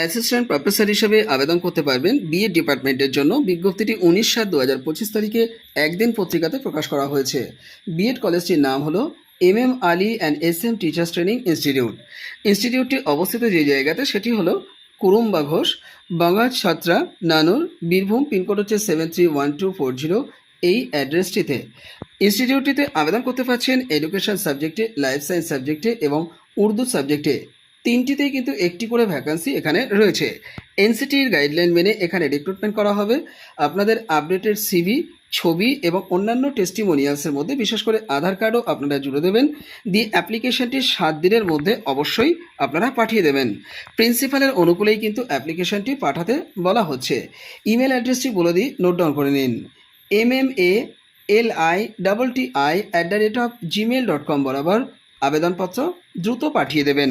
Assistant professor হিসেবে আবেদন করতে পারবেন বিএ ডিপার্টমেন্টের জন্য। বিজ্ঞপ্তিটি উনিশ সাত দু হাজার পঁচিশ তারিখে একদিন পত্রিকাতে প্রকাশ করা হয়েছে। বিএড কলেজটির নাম হলো M M Ali and S M teachers training institute ইনস্টিটিউটটি অবস্থিত যে জায়গাতে সেটি হলো কুরুম্বা ঘোষ বাঙ্গাজ ছাত্রা, নানুর, বীরভূম, পিনকোড হচ্ছে seven three one two four zero এই অ্যাড্রেসটিতে। ইনস্টিটিউটটিতে আবেদন করতে পারছেন এডুকেশন সাবজেক্টে লাইফ সায়েন্স সাবজেক্টে এবং উর্দু সাবজেক্টে তিনটিতেই কিন্তু একটি করে ভ্যাকান্সি এখানে রয়েছে। এনসিটির গাইডলাইন মেনে এখানে রিক্রুটমেন্ট করা হবে। আপনাদের আপডেটেড সিভি ছবি এবং অন্যান্য টেস্টিমোনিয়ালসের মধ্যে বিশেষ করে আধার কার্ডও আপনারা জুড়ে দেবেন। দিয়ে অ্যাপ্লিকেশনটি সাত দিনের মধ্যে অবশ্যই আপনারা পাঠিয়ে দেবেন। প্রিন্সিপালের অনুকূলেই কিন্তু অ্যাপ্লিকেশনটি পাঠাতে বলা হচ্ছে। ইমেল অ্যাড্রেসটি বলে দিই নোট ডাউন করে নিন। M M A L I double T I at the rate of Gmail dot com বরাবর আবেদনপত্র দ্রুত পাঠিয়ে দেবেন।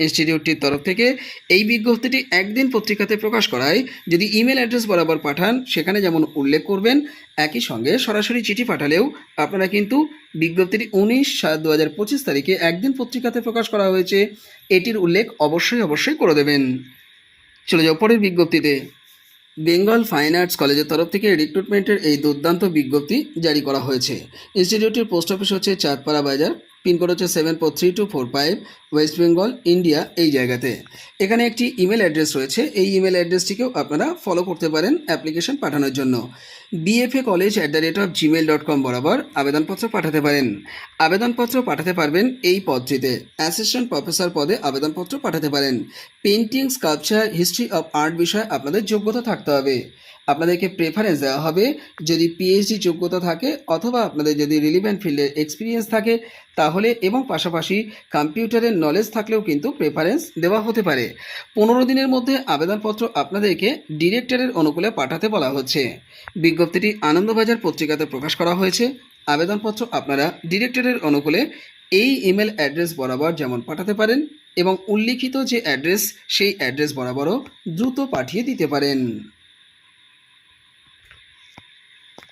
ইনস্টিটিউটটির তরফ থেকে এই বিজ্ঞপ্তিটি একদিন পত্রিকাতে প্রকাশ করায়, যদি ইমেল অ্যাড্রেস বরাবর পাঠান, সেখানে যেমন উল্লেখ করবেন, একই সঙ্গে সরাসরি চিঠি পাঠালেও আপনারা কিন্তু বিজ্ঞপ্তিটি উনিশ সাত দু হাজার পঁচিশ তারিখে একদিন পত্রিকাতে প্রকাশ করা হয়েছে। এটির উল্লেখ অবশ্যই অবশ্যই করে দেবেন। চলে যাও পরের বিজ্ঞপ্তিতে। বেঙ্গল ফাইন আর্টস কলেজের তরফ থেকে রিক্রুটমেন্টের এই দুর্দান্ত বিজ্ঞপ্তি জারি করা হয়েছে। ইনস্টিটিউটের পোস্ট অফিস হচ্ছে চাঁদপাড়া বাজার। পিনকোড হচ্ছে seven four three two four five West Bengal India এই জায়গাতে। এখানে একটি ইমেল অ্যাড্রেস রয়েছে। এই ইমেল অ্যাড্রেসটিকেও আপনারা ফলো করতে পারেন অ্যাপ্লিকেশন পাঠানোর জন্য। BFA college at the rate of Gmail dot com বরাবর আবেদনপত্র পাঠাতে পারেন। আবেদনপত্র পাঠাতে পারবেন এই পদটিতে। অ্যাসিস্ট্যান্ট প্রফেসর পদে আবেদনপত্র পাঠাতে পারেন। Painting sculpture history of art বিষয়ে আপনাদের যোগ্যতা থাকতে হবে। আপনাদেরকে প্রেফারেন্স দেওয়া হবে যদি পিএইচডি যোগ্যতা থাকে অথবা আপনাদের যদি রিলিভেন্ট ফিল্ডের এক্সপিরিয়েন্স থাকে, তাহলে এবং পাশাপাশি কম্পিউটারের নলেজ থাকলেও কিন্তু প্রেফারেন্স দেওয়া হতে পারে। পনেরো দিনের মধ্যে আবেদনপত্র আপনাদেরকে ডিরেক্টরের অনুকূলে পাঠাতে বলা হচ্ছে। বিজ্ঞপ্তিটি আনন্দবাজার পত্রিকাতে প্রকাশ করা হয়েছে। আবেদনপত্র আপনারা ডিরেক্টরের অনুকূলে এই ইমেল অ্যাড্রেস বরাবর যেমন পাঠাতে পারেন এবং উল্লিখিত যে অ্যাড্রেস সেই অ্যাড্রেস বরাবরও দ্রুত পাঠিয়ে দিতে পারেন।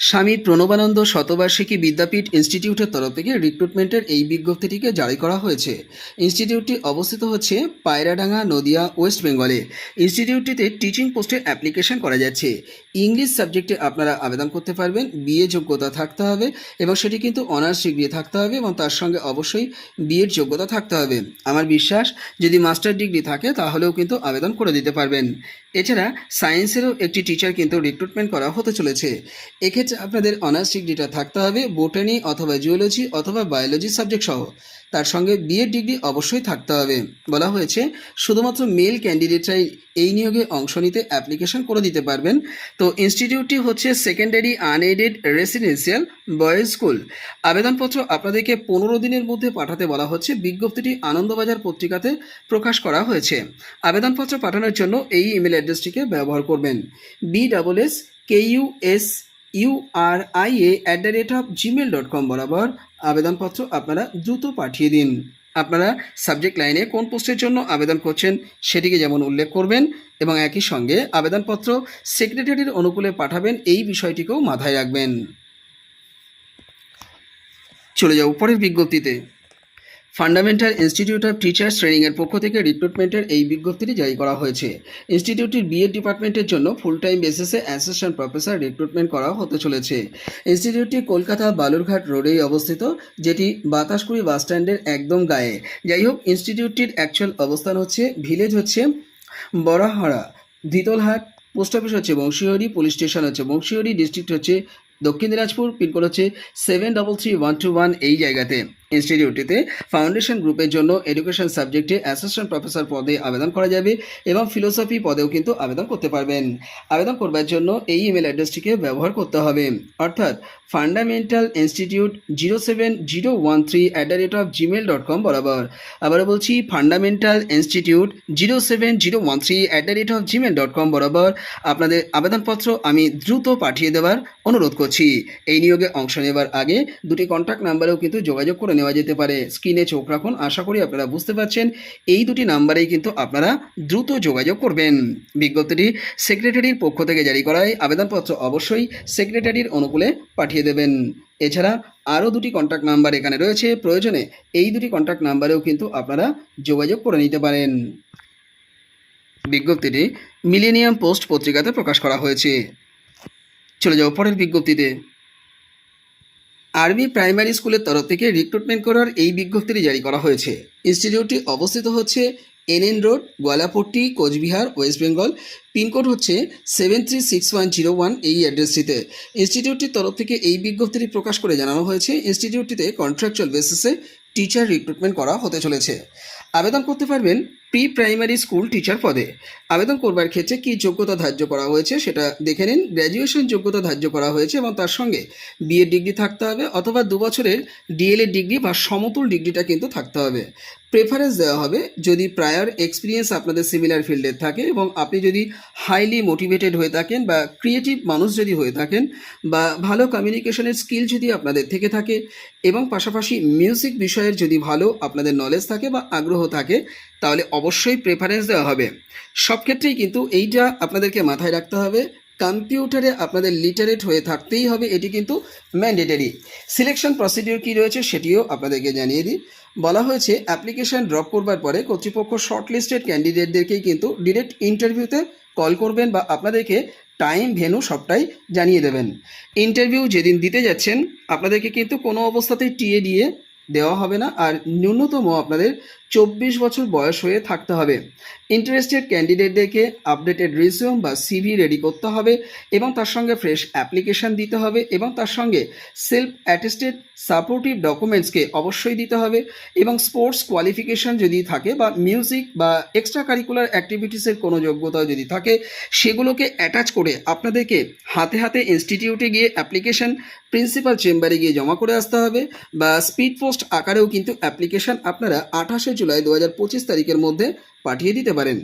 স্বামী প্রণবানন্দ শতবার্ষিকী বিদ্যাপীঠ ইনস্টিটিউটের তরফ থেকে রিক্রুটমেন্টের এই বিজ্ঞপ্তিটিকে জারি করা হয়েছে। ইনস্টিটিউটটি অবস্থিত হচ্ছে পায়রাডাঙ্গা নদিয়া, ওয়েস্ট বেঙ্গলে। ইনস্টিটিউটটিতে টিচিং পোস্টের অ্যাপ্লিকেশন করা যাচ্ছে। ইংলিশ সাবজেক্টে আপনারা আবেদন করতে পারবেন বিএ যোগ্যতা থাকতে হবে এবং সেটি কিন্তু অনার্স ডিগ্রি থাকতে হবে এবং তার সঙ্গে অবশ্যই বিএড যোগ্যতা থাকতে হবে। আমার বিশ্বাস, যদি মাস্টার ডিগ্রি থাকে তাহলেও কিন্তু আবেদন করে দিতে পারবেন। এছাড়া সায়েন্সেরও একটি টিচার কিন্তু রিক্রুটমেন্ট করা হতে চলেছে। এক্ষেত্রে আপনাদের অনার্স ডিগ্রিটা থাকতে হবে বোটানি অথবা জিওলজি অথবা বায়োলজি সাবজেক্ট সহ। তার সঙ্গে বিএড ডিগ্রি অবশ্যই থাকতে হবে। বলা হয়েছে, শুধুমাত্র মেল ক্যান্ডিডেটরাই এই নিয়োগে অংশ নিতে অ্যাপ্লিকেশন করে দিতে পারবেন। তো ইনস্টিটিউটটি হচ্ছে secondary unaided residential boys school আবেদনপত্র আপনাদেরকে পনেরো দিনের মধ্যে পাঠাতে বলা হচ্ছে। বিজ্ঞপ্তিটি আনন্দবাজার পত্রিকাতে প্রকাশ করা হয়েছে। আবেদনপত্র পাঠানোর জন্য এই ইমেল অ্যাড্রেসটিকে ব্যবহার করবেন। B double S K U S U R I A at the rate of Gmail dot com বরাবর আবেদনপত্র আপনারা দ্রুত পাঠিয়ে দিন। আপনারা সাবজেক্ট লাইনে কোন পোস্টের জন্য আবেদন করছেন সেটিকে যেমন উল্লেখ করবেন এবং একই সঙ্গে আবেদনপত্র সেক্রেটারির অনুকূলে পাঠাবেন এই বিষয়টিকেও মাথায় রাখবেন। চলে যাও পরের বিজ্ঞপ্তিতে। ফান্ডামেন্টাল ইনস্টিটিউট অফ টিচার্স ট্রেনিংয়ের পক্ষ থেকে রিক্রুটমেন্টের এই বিজ্ঞপ্তিটি জারি করা হয়েছে। ইনস্টিটিউটটির বিএড ডিপার্টমেন্টের জন্য ফুল টাইম বেসিসে অ্যাসিস্ট্যান্ট প্রফেসর রিক্রুটমেন্ট করা হতে চলেছে। ইনস্টিটিউটটি কলকাতা বালুরঘাট রোডেই অবস্থিত, যেটি বাতাসকুড়ি বাসস্ট্যান্ডের একদম গায়ে। যাই হোক ইনস্টিটিউটটির অ্যাকচুয়াল অবস্থান হচ্ছে ভিলেজ হচ্ছে বড়াহাড়া দ্বিতলহাট পোস্ট অফিস হচ্ছে বংশীহরি পুলিশ স্টেশন হচ্ছে বংশীহরি ডিস্ট্রিক্ট হচ্ছে দক্ষিণ দিনাজপুর পিনকোড হচ্ছে seven double three one two one এই জায়গাতে। ইনস্টিটিউটটিতে ফাউন্ডেশন গ্রুপের জন্য এডুকেশন সাবজেক্টে অ্যাসিস্ট্যান্ট প্রফেসর পদে আবেদন করা যাবে এবং ফিলোসফি পদেও কিন্তু আবেদন করতে পারবেন। আবেদন করবার জন্য এই ইমেল অ্যাড্রেসটিকে ব্যবহার করতে হবে। অর্থাৎ fundamental institute zero seven zero one three at the rate of Gmail dot com বরাবর। আবারও বলছি fundamental institute zero seven zero one three at the rate of Gmail dot com বরাবর। আপনাদের আবেদনপত্র আমি দ্রুত পাঠিয়ে দেওয়ার অনুরোধ করছি। এই নিয়োগে অংশ নেবার আগে দুটি কন্ট্যাক্ট নাম্বারেও কিন্তু যোগাযোগ করে নেওয়া নেওয়া যেতে পারে। স্ক্রিনে চোখ রাখুন। আশা করি আপনারা বুঝতে পারছেন। এই দুটি নাম্বারেই কিন্তু আপনারা দ্রুত যোগাযোগ করবেন। বিজ্ঞপ্তিটি সেক্রেটারির পক্ষ থেকে জারি করায় আবেদনপত্র অবশ্যই সেক্রেটারির অনুকূলে পাঠিয়ে দেবেন। এছাড়া আরও দুটি কন্ট্যাক্ট নাম্বার এখানে রয়েছে। প্রয়োজনে এই দুটি কন্ট্যাক্ট নাম্বারেও কিন্তু আপনারা যোগাযোগ করে নিতে পারেন। বিজ্ঞপ্তিটি মিলেনিয়াম পোস্ট পত্রিকাতে প্রকাশ করা হয়েছে। চলে যাও পরের বিজ্ঞপ্তিতে। আর্মি প্রাইমারি স্কুলের তরফ থেকে রিক্রুটমেন্ট করার এই বিজ্ঞপ্তিটি জারি করা হয়েছে। ইনস্টিটিউটটি অবস্থিত হচ্ছে N N road Goalapatti, Coochbehar West Bengal pin code হচ্ছে seven three six one zero one এই অ্যাড্রেসটিতে ইনস্টিটিউটটির তরফ থেকে এই বিজ্ঞপ্তিটি প্রকাশ করে জানানো হয়েছে। ইনস্টিটিউটটিতে কন্ট্রাকচুয়াল বেসিসে টিচার রিক্রুটমেন্ট করা হতে চলেছে। আবেদন করতে পারবেন প্রি প্রাইমারি স্কুল টিচার পদে। আবেদন করবার ক্ষেত্রে কী যোগ্যতা ধার্য করা হয়েছে সেটা দেখে নিন। গ্র্যাজুয়েশন যোগ্যতা ধার্য করা হয়েছে এবং তার সঙ্গে বিএড ডিগ্রি থাকতে হবে অথবা দু বছরের ডিএলএড ডিগ্রি বা সমতুল ডিগ্রিটা কিন্তু থাকতে হবে। প্রেফারেন্স দেওয়া হবে যদি প্রায়র এক্সপিরিয়েন্স আপনাদের সিমিলার ফিল্ডের থাকে এবং আপনি যদি হাইলি মোটিভেটেড হয়ে থাকেন বা ক্রিয়েটিভ মানুষ যদি হয়ে থাকেন বা ভালো কমিউনিকেশনের স্কিল যদি আপনাদের থেকে থাকে এবং পাশাপাশি মিউজিক বিষয়ের যদি ভালো আপনাদের নলেজ থাকে বা আগ্রহ থাকে, তাহলে অবশ্যই প্রেফারেন্স দেওয়া হবে। সব ক্ষেত্রেই কিন্তু এইটা আপনাদেরকে মাথায় রাখতে হবে। কম্পিউটারে আপনাদের লিটারেট হয়ে থাকতেই হবে, এটি কিন্তু ম্যান্ডেটারি সিলেকশন প্রসিডিওর কী রয়েছে সেটিও আপনাদেরকে জানিয়ে দিই। বলা হয়েছে অ্যাপ্লিকেশন ড্রপ করবার পরে কর্তৃপক্ষ শর্টলিস্টেড ক্যান্ডিডেটদেরকেই কিন্তু ডিরেক্ট ইন্টারভিউতে কল করবেন বা আপনাদেরকে টাইম ভেনু সবটাই জানিয়ে দেবেন। ইন্টারভিউ যেদিন দিতে যাচ্ছেন, আপনাদেরকে কিন্তু কোনো অবস্থাতেই টিএ দিয়ে দেওয়া হবে না। আর ন্যূনতম আপনাদের চব্বিশ বছর বয়স হয়ে থাকতে হবে। ইন্টারেস্টেড ক্যান্ডিডেটদেরকে আপডেটেড রিজিউম বা সিভি রেডি করতে হবে এবং তার সঙ্গে ফ্রেশ অ্যাপ্লিকেশান দিতে হবে এবং তার সঙ্গে সেলফ অ্যাটেস্টেড সাপোর্টিভ ডকুমেন্টসকে অবশ্যই দিতে হবে এবং স্পোর্টস কোয়ালিফিকেশান যদি থাকে বা মিউজিক বা এক্সট্রা কারিকুলার অ্যাক্টিভিটিসের কোনো যোগ্যতাও যদি থাকে, সেগুলোকে অ্যাটাচ করে আপনাদেরকে হাতে হাতে ইনস্টিটিউটে গিয়ে অ্যাপ্লিকেশান প্রিন্সিপাল চেম্বারে গিয়ে জমা করে আসতে হবে বা স্পিড পোস্ট আকারেও কিন্তু অ্যাপ্লিকেশান আপনারা আঠাশে জুলাই দু হাজার পঁচিশ তারিখের মধ্যে পাঠিয়ে দিতে পারেন।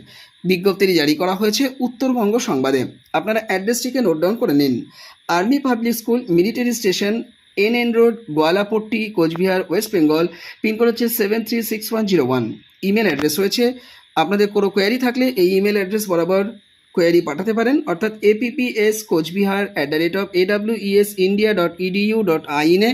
বিজ্ঞপ্তিটি জারি করা হয়েছে উত্তরবঙ্গ সংবাদে। আপনারা অ্যাড্রেসটিকে নোট ডাউন করে নিন। Army public school, military station N N road, Goalapatti, Coochbehar, West Bengal, pin code হচ্ছে seven three six one zero one email address রয়েছে। আপনাদের কোনো কোয়ারি থাকলে এই ইমেল অ্যাড্রেস বরাবর কোয়ারি পাঠাতে পারেন। অর্থাৎ APPS Coochbehar at the rate of AWES India dot EDU dot আইনে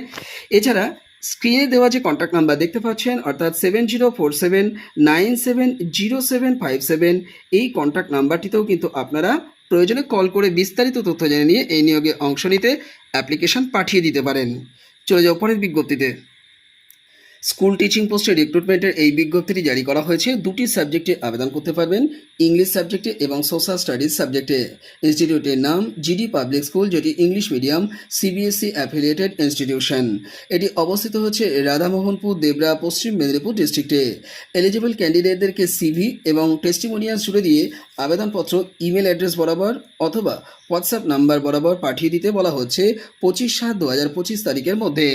এছাড়া স্ক্রিনে দেওয়া যে কন্ট্যাক্ট নাম্বার দেখতে পাচ্ছেন, অর্থাৎ seven zero four seven nine seven zero seven five seven এই কন্ট্যাক্ট নাম্বারটিতেও কিন্তু আপনারা প্রয়োজনে কল করে বিস্তারিত তথ্য জেনে নিয়ে এই নিয়োগে অংশ নিতে অ্যাপ্লিকেশন পাঠিয়ে দিতে পারেন। চলে যাও পরের বিজ্ঞপ্তিতে। স্কুল টিচিং পোস্টে রিক্রুটমেন্টের এই বিজ্ঞপ্তিটি জারি করা হয়েছে। দুটি সাবজেক্টে আবেদন করতে পারবেন, ইংলিশ সাবজেক্টে এবং সোশ্যাল স্টাডিজ সাবজেক্টে। ইনস্টিটিউটের নাম জিডি পাবলিক স্কুল, যেটি English medium, CBSE affiliated institution. এটি অবস্থিত হচ্ছে রাধামোহনপুর, দেবরা, পশ্চিম মেদিনীপুর ডিস্ট্রিক্টে। এলিজিবল ক্যান্ডিডেটদেরকে সিভি এবং টেস্টিমোনিয়াল জুড়ে দিয়ে আবেদনপত্র, ইমেল অ্যাড্রেস বরাবর অথবা হোয়াটসঅ্যাপ নাম্বার বরাবর পাঠিয়ে দিতে বলা হচ্ছে পঁচিশ সাত দু হাজার পঁচিশ তারিখের মধ্যে।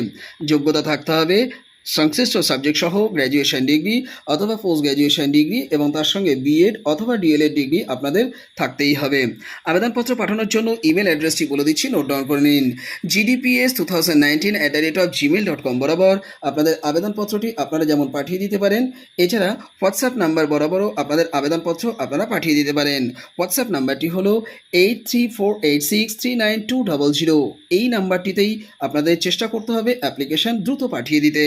যোগ্যতা থাকতে হবে সংশ্লিষ্ট সাবজেক্ট সহ গ্র্যাজুয়েশন ডিগ্রি অথবা পোস্ট গ্র্যাজুয়েশন ডিগ্রি এবং তার সঙ্গে বিএড অথবা ডিএলএড ডিগ্রি আপনাদের থাকতেই হবে। আবেদনপত্র পাঠানোর জন্য ইমেল অ্যাড্রেসটি বলে দিচ্ছি নোট ডাউন করে নিন। GDPS two thousand nineteen at the rate of Gmail dot com বরাবর আপনাদের আবেদনপত্রটি আপনারা যেমন পাঠিয়ে দিতে পারেন, এছাড়া হোয়াটসঅ্যাপ নাম্বার বরাবরও আপনাদের আবেদনপত্র আপনারা পাঠিয়ে দিতে পারেন। হোয়াটসঅ্যাপ নাম্বারটি হলো eight three four eight six three nine two double zero এই নাম্বারটিতেই আপনাদের চেষ্টা করতে হবে অ্যাপ্লিকেশন দ্রুত পাঠিয়ে দিতে।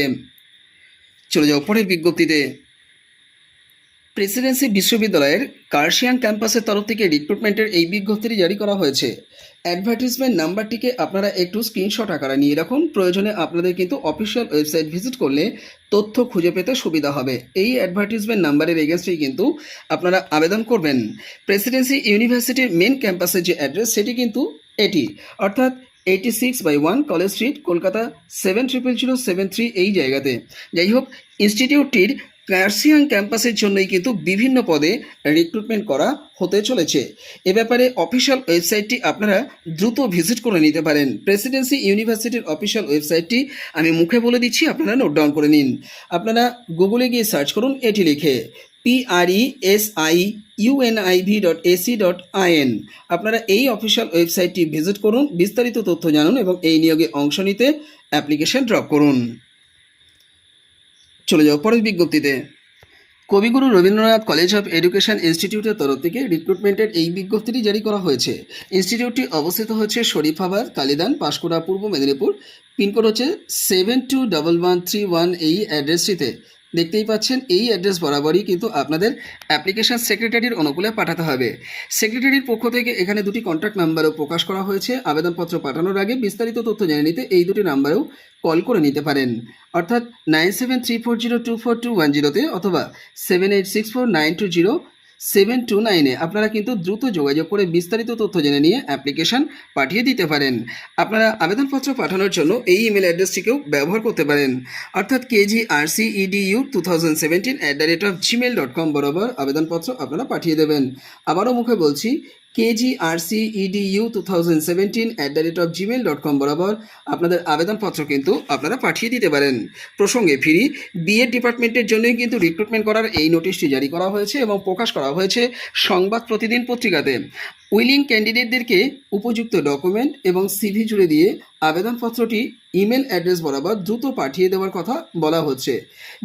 চলে যাও পরের বিজ্ঞপ্তিতে। প্রেসিডেন্সি বিশ্ববিদ্যালয়ের কার্শিয়ান ক্যাম্পাসের তরফ থেকে রিক্রুটমেন্টের এই বিজ্ঞপ্তিটি জারি করা হয়েছে। অ্যাডভার্টিজমেন্ট নাম্বারটিকে আপনারা একটু স্ক্রিনশট আকারে নিয়ে রাখুন। প্রয়োজনে আপনাদের কিন্তু অফিসিয়াল ওয়েবসাইট ভিজিট করলে তথ্য খুঁজে পেতে সুবিধা হবে। এই অ্যাডভার্টিজমেন্ট নাম্বারের এগেনস্টেই কিন্তু আপনারা আবেদন করবেন। প্রেসিডেন্সি ইউনিভার্সিটির মেন ক্যাম্পাসের যে অ্যাড্রেস সেটি কিন্তু এটি। অর্থাৎ eighty six by one college street Kolkata seven triple zero seven three এই জায়গাতে। যাই হোক ইনস্টিটিউটটির কার্সিয়াং ক্যাম্পাসের জন্যই কিন্তু বিভিন্ন পদে রিক্রুটমেন্ট করা হতে চলেছে। এ ব্যাপারে অফিসিয়াল ওয়েবসাইটটি আপনারা দ্রুত ভিজিট করে নিতে পারেন। প্রেসিডেন্সি ইউনিভার্সিটির অফিসিয়াল ওয়েবসাইটটি আমি মুখে বলে দিচ্ছি, আপনারা নোট ডাউন করে নিন। আপনারা গুগলে গিয়ে সার্চ করুন, এটি লিখে। PRE S I UNIV dot AC dot IN আপনারা এই অফিসিয়াল ওয়েবসাইটটি ভিজিট করুন, বিস্তারিত তথ্য জানুন এবং এই নিয়োগে অংশ নিতে অ্যাপ্লিকেশন ড্রপ করুন। চলে যাও পরের বিজ্ঞপ্তিতে। কবিগুরু রবীন্দ্রনাথ কলেজ অফ এডুকেশন ইনস্টিটিউটের তরফ থেকে রিক্রুটমেন্টের এই বিজ্ঞপ্তিটি জারি করা হয়েছে। ইনস্টিটিউটটি অবস্থিত হচ্ছে শরীফাবাদ, কালিদান, পাঁশকুড়া, পূর্ব মেদিনীপুর। পিনকোড হচ্ছে seven two double one three one এই অ্যাড্রেসটিতে দেখতেই পাচ্ছেন, এই অ্যাড্রেস বরাবরই কিন্তু আপনাদের অ্যাপ্লিকেশান সেক্রেটারির অনুকূলে পাঠাতে হবে। সেক্রেটারির পক্ষ থেকে এখানে দুটি কন্ট্যাক্ট নাম্বারও প্রকাশ করা হয়েছে। আবেদনপত্র পাঠানোর আগে বিস্তারিত তথ্য জেনে নিতে এই দুটি নাম্বারেও কল করে নিতে পারেন। অর্থাৎ nine seven three four zero two four two one জিরোতে অথবা seven eight six four nine two zero seven two নাইনে আপনারা কিন্তু দ্রুত যোগাযোগ করে বিস্তারিত তথ্য জেনে নিয়ে অ্যাপ্লিকেশান পাঠিয়ে দিতে পারেন। আপনারা আবেদনপত্র পাঠানোর জন্য এই ইমেল অ্যাড্রেসটিকেও ব্যবহার করতে পারেন। অর্থাৎ KG R C EDU two thousand seventeen at the rate of Gmail dot com বরাবর আবেদনপত্র আপনারা পাঠিয়ে দেবেন। আবারও মুখে বলছি KG R C EDU two thousand seventeen at the rate of Gmail dot com বরাবর আপনাদের আবেদনপত্র কিন্তু আপনারা পাঠিয়ে দিতে পারেন। প্রসঙ্গে ফিরি বিএড ডিপার্টমেন্টের জন্যই কিন্তু রিক্রুটমেন্ট করার এই নোটিশটি জারি করা হয়েছে এবং প্রকাশ করা হয়েছে সংবাদ প্রতিদিন পত্রিকাতে। উইলিং ক্যান্ডিডেটদেরকে উপযুক্ত ডকুমেন্ট এবং সিভি জুড়ে দিয়ে আবেদনপত্রটি ইমেল অ্যাড্রেস বরাবর দ্রুত পাঠিয়ে দেওয়ার কথা বলা হচ্ছে।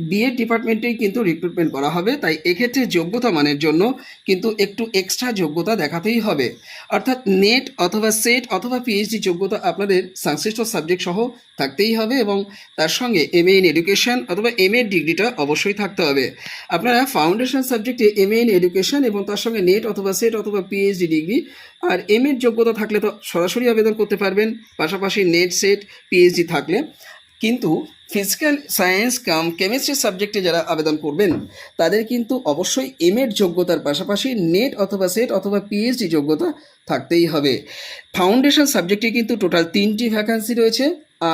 বিএড ডিপার্টমেন্টেই কিন্তু রিক্রুটমেন্ট করা হবে, তাই এক্ষেত্রে যোগ্যতা মানের জন্য কিন্তু একটু এক্সট্রা যোগ্যতা দেখাতেই হবে। অর্থাৎ নেট অথবা সেট অথবা পিএইচডি যোগ্যতা আপনাদের সংশ্লিষ্ট সাবজেক্ট সহ থাকতেই হবে এবং তার সঙ্গে এম এ ইন এডুকেশন অথবা এম এর ডিগ্রিটা অবশ্যই থাকতে হবে। আপনারা ফাউন্ডেশন সাবজেক্টে এম এ ইন এডুকেশন এবং তার সঙ্গে নেট অথবা সেট অথবা পিএইচডি ডিগ্রি আর এম এর যোগ্যতা থাকলে তো সরাসরি আবেদন করতে পারবেন, পাশাপাশি নেট সেট পিএইচডি থাকলে। কিন্তু ফিজিক্যাল সায়েন্স কাম কেমিস্ট্রি সাবজেক্টে যারা আবেদন করবেন, তাদের কিন্তু অবশ্যই এম এর যোগ্যতার পাশাপাশি নেট অথবা সেট অথবা পিএইচডি যোগ্যতা থাকতেই হবে। ফাউন্ডেশন সাবজেক্টে কিন্তু টোটাল তিনটি ভ্যাকান্সি রয়েছে,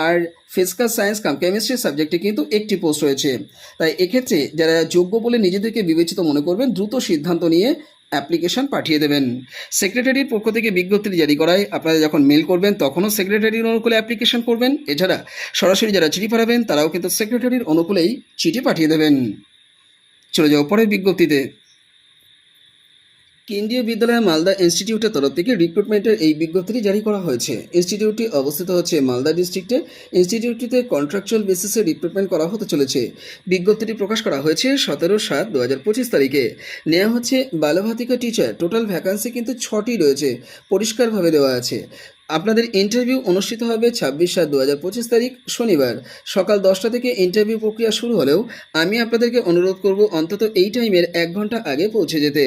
আর ফিজিক্যাল সায়েন্স কাম কেমিস্ট্রি সাবজেক্টে কিন্তু একটি পোস্ট রয়েছে। তাই এক্ষেত্রে যারা যোগ্য বলে নিজেদেরকে বিবেচিত মনে করবেন, দ্রুত সিদ্ধান্ত নিয়ে অ্যাপ্লিকেশন পাঠিয়ে দেবেন। সেক্রেটারির পক্ষ থেকে বিজ্ঞপ্তি জারি করায় আপনারা যখন মেল করবেন, তখনও সেক্রেটারির অনুকূলে অ্যাপ্লিকেশন করবেন। এছাড়া সরাসরি যারা চিঠি পাঠাবেন, তারাও কিন্তু সেক্রেটারির অনুকূলেই চিঠি পাঠিয়ে দেবেন। চলে যাও পরের বিজ্ঞপ্তিতে। কেন্দ্রীয় বিদ্যালয় মালদা ইনস্টিটিউটের তরফ থেকে রিক্রুটমেন্টের এই বিজ্ঞপ্তিটি জারি করা হয়েছে। ইনস্টিটিউটটি অবস্থিত হচ্ছে মালদা ডিস্ট্রিক্টে ইনস্টিটিউটটিতে কন্ট্রাকচুয়াল বেসিসে রিক্রুটমেন্ট করা হতে চলেছে। বিজ্ঞপ্তিটি প্রকাশ করা হয়েছে সতেরো সাত দু হাজার পঁচিশ তারিখে। নেওয়া হচ্ছে বালভাতিকা টিচার টোটাল ভ্যাকান্সি কিন্তু ছটি রয়েছে। পরিষ্কারভাবে দেওয়া আছে। আপনাদের ইন্টারভিউ অনুষ্ঠিত হবে ছাব্বিশ সাত দু হাজার পঁচিশ তারিখ, শনিবার। সকাল দশটা থেকে ইন্টারভিউ প্রক্রিয়া শুরু হলেও আমি আপনাদেরকে অনুরোধ করব অন্তত এই টাইমের এক ঘণ্টা আগে পৌঁছে যেতে।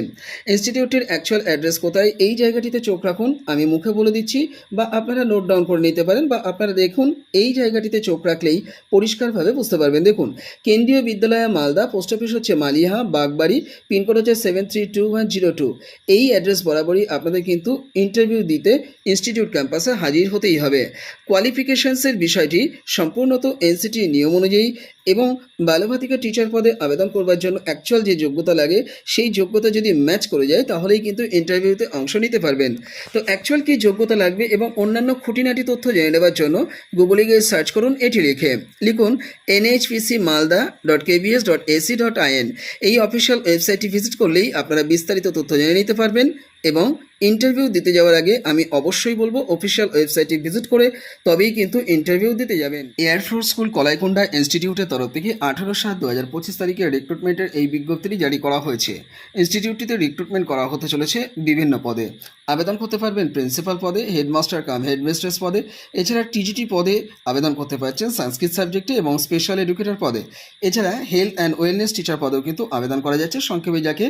ইনস্টিটিউটের অ্যাকচুয়াল অ্যাড্রেস কোথায় এই জায়গাটিতে চোখ রাখুন, আমি মুখে বলে দিচ্ছি বা আপনারা নোট ডাউন করে নিতে পারেন বা আপনারা দেখুন এই জায়গাটিতে চোখ রাখলেই পরিষ্কারভাবে বুঝতে পারবেন। দেখুন, কেন্দ্রীয় বিদ্যালয় মালদা পোস্ট অফিস হচ্ছে মালিহা, বাগবাড়ি পিনকোড হচ্ছে seven three two one zero two এই অ্যাড্রেস বরাবরই আপনাদের কিন্তু ইন্টারভিউ দিতে ইনস্টিটিউট ক্যাম্পাসে হাজির হতেই হবে। কোয়ালিফিকেশনসের বিষয়টি সম্পূর্ণত এনসিটি নিয়ম অনুযায়ী এবং বালভাতিকা টিচার পদে আবেদন করবার জন্য অ্যাকচুয়াল যে যোগ্যতা লাগে, সেই যোগ্যতা যদি ম্যাচ করে যায়, তাহলেই কিন্তু ইন্টারভিউতে অংশ নিতে পারবেন। তো অ্যাকচুয়াল কী যোগ্যতা লাগবে এবং অন্যান্য খুঁটিনাটি তথ্য জেনে নেবার জন্য গুগলে গিয়ে সার্চ করুন, এটি লিখে। লিখুন NHPC Malda dot KBS dot AC dot IN এই অফিসিয়াল ওয়েবসাইটটি ভিজিট করলেই আপনারা বিস্তারিত তথ্য জেনে নিতে পারবেন। এবং ইন্টারভিউ দিতে যাওয়ার আগে আমি অবশ্যই বলব অফিসিয়াল ওয়েবসাইটে ভিজিট করে তবেই কিন্তু ইন্টারভিউ দিতে যাবেন। এয়ারফোর্স স্কুল কলাইকুণ্ডা ইনস্টিটিউটের তরফ থেকে আঠারো সাত দু হাজার পঁচিশ তারিখে রিক্রুটমেন্টের এই বিজ্ঞপ্তিটি জারি করা হয়েছে। ইনস্টিটিউটটিতে রিক্রুটমেন্ট করা হতে চলেছে বিভিন্ন পদে। আবেদন করতে পারবেন প্রিন্সিপাল পদে, হেডমাস্টার কাম হেডমিস্ট্রেস পদে, এছাড়া টিজিটি পদে আবেদন করতে পারছেন সংস্কৃত সাবজেক্টে এবং স্পেশাল এডুকেটর পদে। এছাড়া হেলথ অ্যান্ড ওয়েলনেস টিচার পদেও কিন্তু আবেদন করা যাচ্ছে, সংক্ষেপে যাকে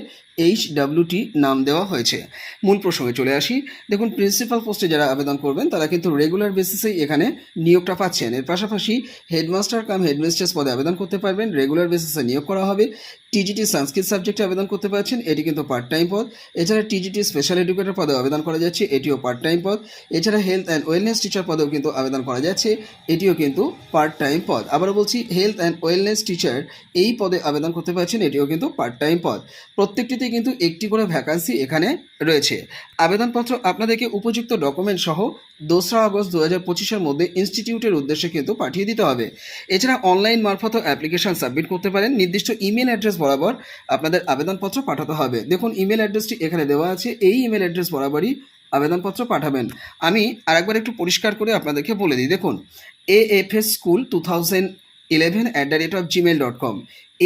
এইচ ডাব্লিউটি নাম দেওয়া হয়েছে। মূল প্রসঙ্গে চলে আসি। দেখুন, প্রিন্সিপাল পোস্টে যারা আবেদন করবেন, তারা কিন্তু রেগুলার বেসিসেই এখানে নিয়োগটা পাচ্ছেন। এর পাশাপাশি হেডমাস্টার কাম হেডমিস্ট্রেস পদে আবেদন করতে পারবেন, রেগুলার বেসিসে নিয়োগ করা হবে। টিজিটি সংস্কৃত সাবজেক্টে আবেদন করতে পারছেন, এটি কিন্তু পার্ট টাইম পদ। এছাড়া টিজিটি স্পেশাল এডুকেটর পদে আবেদন করা যাচ্ছে, এটিও পার্ট টাইম পদ। এছাড়া হেলথ অ্যান্ড ওয়েলনেস টিচার পদেও কিন্তু আবেদন করা যাচ্ছে, এটিও কিন্তু পার্ট টাইম পদ। আবারও বলছি হেলথ অ্যান্ড ওয়েলনেস টিচার এই পদে আবেদন করতে পারছেন, এটিও কিন্তু পার্ট টাইম পদ। প্রত্যেকটিতে কিন্তু একটি করে ভ্যাকান্সি এখানে রয়েছে। আবেদনপত্র আপনাদেরকে উপযুক্ত ডকুমেন্ট সহ দোসরা আগস্ট দু হাজার পঁচিশের মধ্যে ইনস্টিটিউটের উদ্দেশ্যে কিন্তু পাঠিয়ে দিতে হবে। এছাড়া অনলাইন মারফতও অ্যাপ্লিকেশন সাবমিট করতে পারেন। নির্দিষ্ট ইমেল অ্যাড্রেস বরাবর আপনাদের আবেদনপত্র পাঠাতে হবে। দেখুন ইমেল অ্যাড্রেসটি এখানে দেওয়া আছে। এই ইমেল অ্যাড্রেস বরাবরই আবেদনপত্র পাঠাবেন। আমি আরেকবার একটু পরিষ্কার করে আপনাদেরকে বলে দিই। দেখুন A F S school two thousand eleven at the rate of Gmail dot com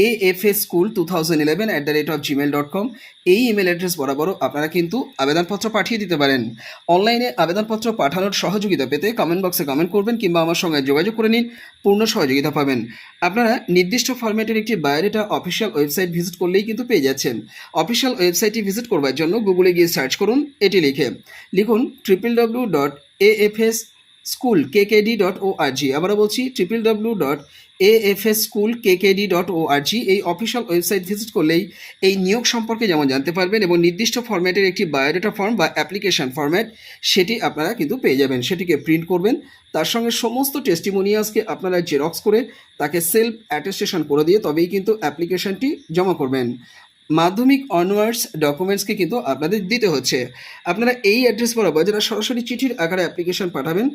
A F S school two thousand eleven at the rate of Gmail dot com এই ইমেল অ্যাড্রেস বরাবর আপনারা কিন্তু আবেদনপত্র পাঠিয়ে দিতে পারেন। অনলাইনে আবেদনপত্র পাঠানোর সহযোগিতা পেতে কমেন্ট বক্সে কমেন্ট করবেন কিংবা আমার সঙ্গে যোগাযোগ করে নিন, পূর্ণ সহযোগিতা পাবেন। আপনারা নির্দিষ্ট ফরম্যাটের একটি বায়োডেটা অফিসিয়াল ওয়েবসাইট ভিজিট করলেই কিন্তু পেয়ে যাচ্ছেন। অফিসিয়াল ওয়েবসাইটটি ভিজিট করবার জন্য গুগলে গিয়ে সার্চ করুন, এটি লিখে। লিখুন triple W dot A F S school KKD dot O R G আবারও বলছি triple W dot A F S school KKD dot O R G এই অফিসিয়াল ওয়েবসাইট ভিজিট করলেই এই নিয়োগ সম্পর্কে যেমন জানতে পারবেন এবং নির্দিষ্ট ফরম্যাটের একটি বায়োডেটা ফর্ম বা অ্যাপ্লিকেশন ফরম্যাট সেটি আপনারা কিন্তু পেয়ে যাবেন। সেটিকে প্রিন্ট করবেন, তার সঙ্গে সমস্ত টেস্টিমোনিয়ালসকে আপনারা জেরক্স করে তাকে সেলফ অ্যাটেস্টেশন করে দিয়ে তবেই কিন্তু অ্যাপ্লিকেশনটি জমা করবেন। মাধ্যমিক অনওয়ার্ডস ডকুমেন্টসকে কিন্তু আপনাদের দিতে হচ্ছে। আপনারা এই অ্যাড্রেস বরাবর যারা সরাসরি চিঠির আকারে অ্যাপ্লিকেশন পাঠাবেন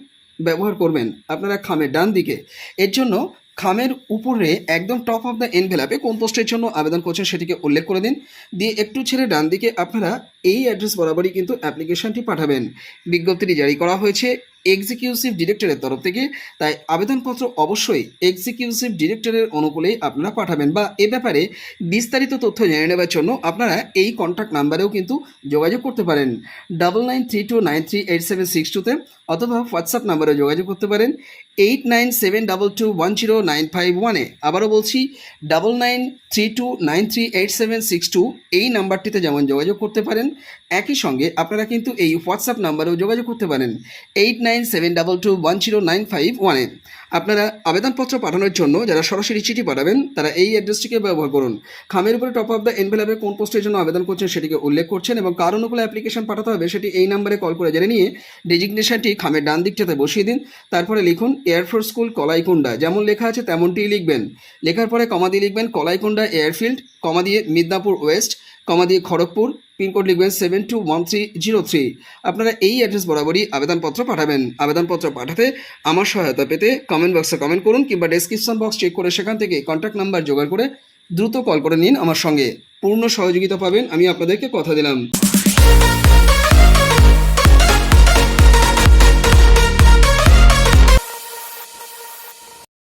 ব্যবহার করবেন আপনারা খামের ডান দিকে। এর জন্য খামের উপরে একদম টপ অফ দ্য এনভেলাপে কোন পোস্টের জন্য আবেদন করছেন সেটিকে উল্লেখ করে দিন। দিয়ে একটু ছেড়ে ডান দিকে আপনারা এই অ্যাড্রেস বরাবরই কিন্তু অ্যাপ্লিকেশনটি পাঠাবেন। বিজ্ঞপ্তিটি জারি করা হয়েছে। এক্সিকিউটিভ ডিরেক্টরের তরফ থেকে, তাই আবেদনপত্র অবশ্যই এক্সিকিউটিভ ডিরেক্টরের অনুকূলেই আপনারা পাঠাবেন বা এ ব্যাপারে বিস্তারিত তথ্য জেনে নেওয়ার জন্য আপনারা এই কন্ট্যাক্ট নাম্বারেও কিন্তু যোগাযোগ করতে পারেন। Double nine three two nine three eight seven six টুতে অথবা হোয়াটসঅ্যাপ নাম্বারে যোগাযোগ করতে পারেন। Eight nine seven double two one zero nine five ওয়ানে আবারও বলছি double nine three two nine three eight seven six two এই নাম্বারটিতে যেমন যোগাযোগ করতে পারেন, একই সঙ্গে আপনারা কিন্তু এই হোয়াটসঅ্যাপ নাম্বারেও যোগাযোগ করতে পারেন। Eight nine seven double two one zero nine five ওয়ানে আপনারা আবেদনপত্র পাঠানোর জন্য যারা সরাসরি চিঠি পাঠাবেন, তারা এই অ্যাড্রেসটিকে ব্যবহার করুন। খামের উপরে টপ অফ দ্য এনভেলাপে কোন পোস্টের জন্য আবেদন করছেন সেটিকে উল্লেখ করছেন এবং কার অনুকূলে অ্যাপ্লিকেশন পাঠাতে হবে সেটি এই নাম্বারে কল করে জেনে নিয়ে ডেজিগনেশনটি খামের ডান দিকটাতে বসিয়ে দিন। তারপরে লিখুন এয়ারফোর্স স্কুল কলাইকুণ্ডা যেমন লেখা আছে তেমনটিই লিখবেন। লেখার পরে কমা দিয়ে লিখবেন কলাইকুণ্ডা এয়ারফিল্ড কমা দিয়ে মিদনাপুর ওয়েস্ট কমা দিয়ে খড়গপুর পিনকোড লিখবেন seven two one three zero three আপনারা এই অ্যাড্রেস বরাবরই আবেদনপত্র পাঠাবেন। আবেদনপত্র পাঠাতে আমার সহায়তা পেতে কমেন্ট বক্সে কমেন্ট করুন কিংবা ডেসক্রিপশন বক্স চেক করে সেখান থেকে কন্ট্যাক্ট নাম্বার জোগাড় করে দ্রুত কল করে নিন আমার সঙ্গে। পূর্ণ সহযোগিতা পাবেন, আমি আপনাদেরকে কথা দিলাম।